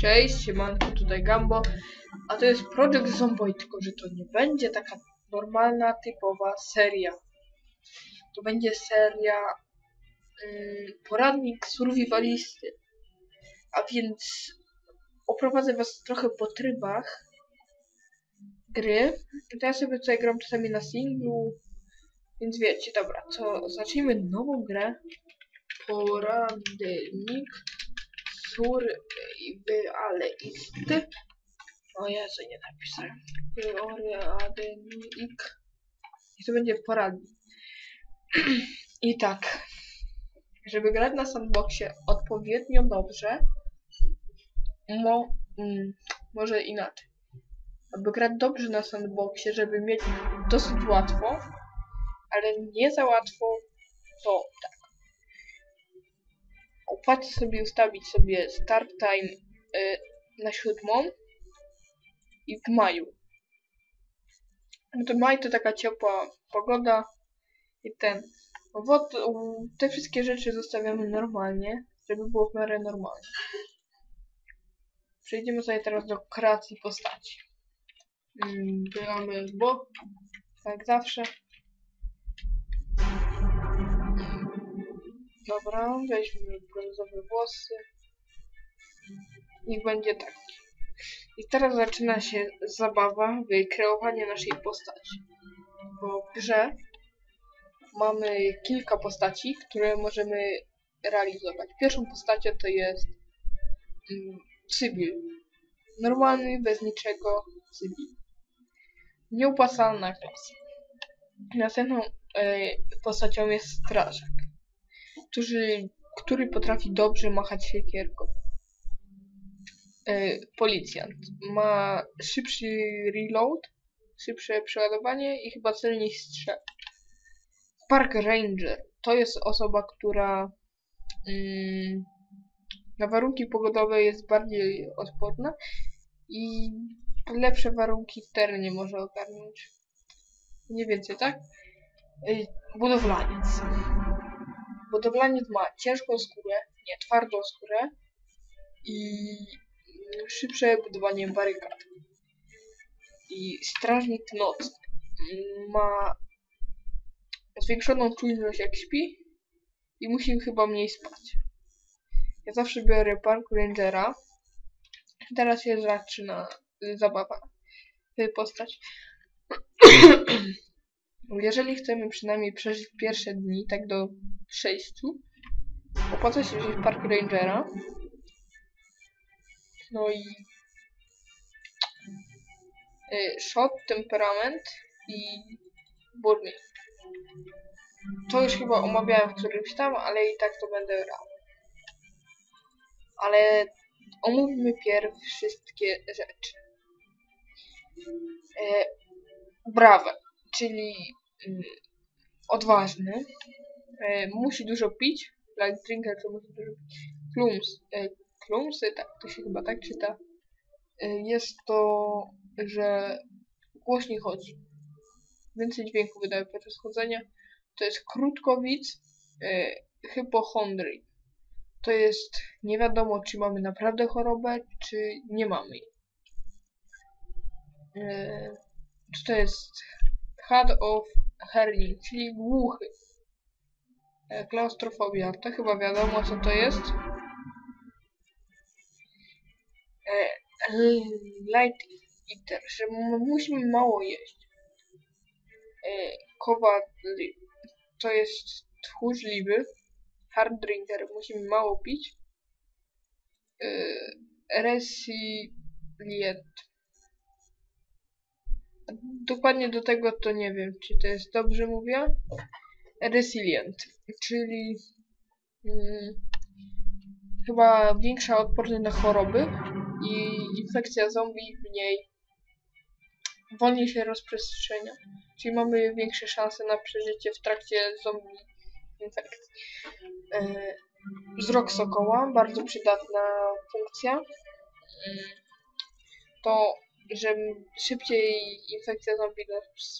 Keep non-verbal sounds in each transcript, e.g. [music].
Cześć, siemanko, tutaj Gambo, a to jest Project Zomboid, tylko że to nie będzie taka normalna, typowa seria. To będzie seria ym, poradnik survivalisty. A więc oprowadzę was trochę po trybach gry. To ja sobie tutaj gram czasami na singlu, więc wiecie, dobra, to zacznijmy nową grę. Poradnik survivalisty. O Jezu, nie napisałem. Poradnik. I to będzie poradnik. [clears throat] I tak. Żeby grać na sandboxie odpowiednio dobrze, mo, mm, może inaczej. Aby grać dobrze na sandboxie, żeby mieć dosyć łatwo, ale nie za łatwo, to tak. Opłaca sobie ustawić sobie start time y, na siódmą i w maju. No to maj to taka ciepła pogoda i ten. Wod, te wszystkie rzeczy zostawiamy normalnie, żeby było w miarę normalnie. Przejdziemy sobie teraz do kreacji postaci. Mm, Bieramy w bok, tak zawsze. Dobra, weźmy brązowe włosy. Niech będzie tak. I teraz zaczyna się zabawa w kreowanie naszej postaci. Bo w grze mamy kilka postaci, które możemy realizować. Pierwszą postacią to jest mm. Normalny, bez niczego cywil. Nieopłacalna klasa. Następną e, postacią jest strażak, który, który potrafi dobrze machać siekierką. E, policjant ma szybszy reload, szybsze przeładowanie i chyba celniej strzela. Park Ranger to jest osoba, która mm, na warunki pogodowe jest bardziej odporna i lepsze warunki w terenie może ogarnąć. Nie więcej, tak? Y, Budowlaniec. Budowlaniec ma ciężką skórę, nie, twardą skórę i szybsze budowanie barykad. I strażnik nocny ma zwiększoną czujność jak śpi i musi chyba mniej spać. Ja zawsze biorę Park Rangera. Teraz się zaczyna y, zabawa. Y, postać. [clears throat] Jeżeli chcemy przynajmniej przeżyć pierwsze dni, tak do 6, opłaca się wziąć Park Rangera. No i y, shot, temperament i burning. To już chyba omawiałem w którymś tam, ale i tak to będę grał. Ale omówmy pierw wszystkie rzeczy. E, brawe, czyli odważny. E, musi dużo pić. Like drinker to musi dużo pić. Klums. E, klumsy, tak, to się chyba tak czyta. E, jest to, że głośniej chodzi. Więcej dźwięku wydaje podczas chodzenia. To jest krótkowic, e, hipochondrii. To jest nie wiadomo, czy mamy naprawdę chorobę, czy nie mamy jej. E, to jest hard of hearing, czyli głuchy. E, klaustrofobia, to chyba wiadomo co to jest. E, light eater, że musimy mało jeść. E, kowadli, to jest tchórzliwy. Hard drinker, musimy mało pić. Yy, resilient. Dokładnie do tego to nie wiem, czy to jest dobrze mówię. Resilient, czyli yy, chyba większa odporność na choroby i infekcja zombie mniej wolniej się rozprzestrzenia. Czyli mamy większe szanse na przeżycie w trakcie zombie infekcji. Yy, wzrok sokoła, bardzo przydatna funkcja. To, że szybciej infekcja zombie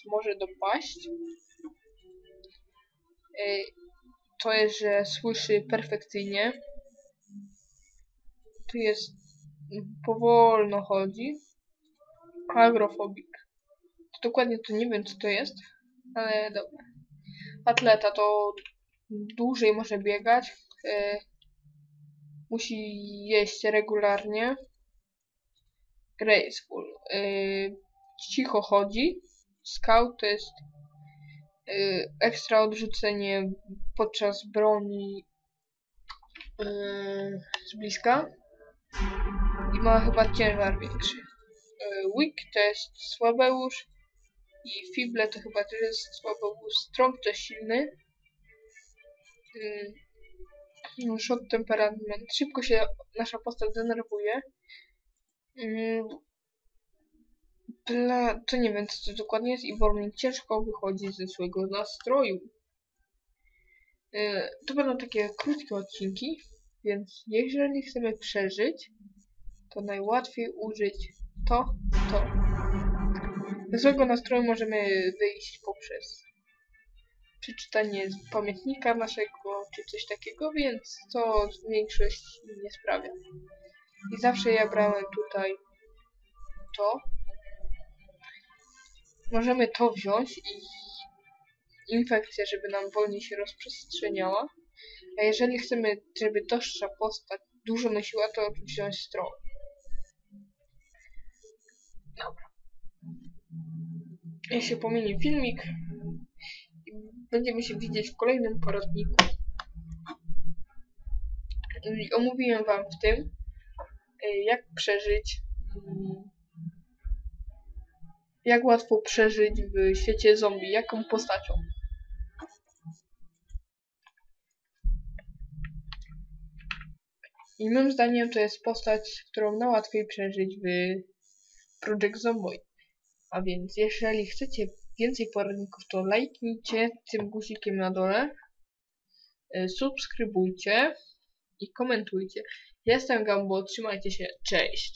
może dopaść. Yy, to jest, że słyszy perfekcyjnie. Tu jest powolno chodzi. Agrofobik. To dokładnie to nie wiem co to jest, ale dobra. Atleta to dłużej może biegać. e, musi jeść regularnie. Graceful. E, cicho chodzi. Scout to jest e, ekstra odrzucenie podczas broni e, z bliska. I ma chyba ciężar większy. E, Weak to jest słabeusz. I Fible to chyba też jest słabeusz. Strong to silny. Mm, Short temperament. Szybko się nasza postać denerwuje. Mm, Pla... To nie wiem co to dokładnie jest i Bornik ciężko wychodzi ze swojego nastroju. E, To będą takie krótkie odcinki, więc jeżeli chcemy przeżyć, to najłatwiej użyć to, to. Ze złego nastroju możemy wyjść poprzez przeczytanie pamiętnika naszego, czy coś takiego, więc to większość nie sprawia. I zawsze ja brałem tutaj to. Możemy to wziąć i infekcję, żeby nam wolniej się rozprzestrzeniała. A jeżeli chcemy, żeby dłuższa postać dużo nosiła, to wziąć stronę. Dobra. Ja się pomienię filmik będziemy się widzieć w kolejnym poradniku. I omówiłem wam w tym, y, jak przeżyć, mm, jak łatwo przeżyć w świecie zombie, jaką postacią. I moim zdaniem to jest postać, którą najłatwiej przeżyć w Project Zomboid. A więc jeżeli chcecie więcej poradników, to lajknijcie tym guzikiem na dole, y, subskrybujcie i komentujcie. Jestem Gambo, trzymajcie się, cześć!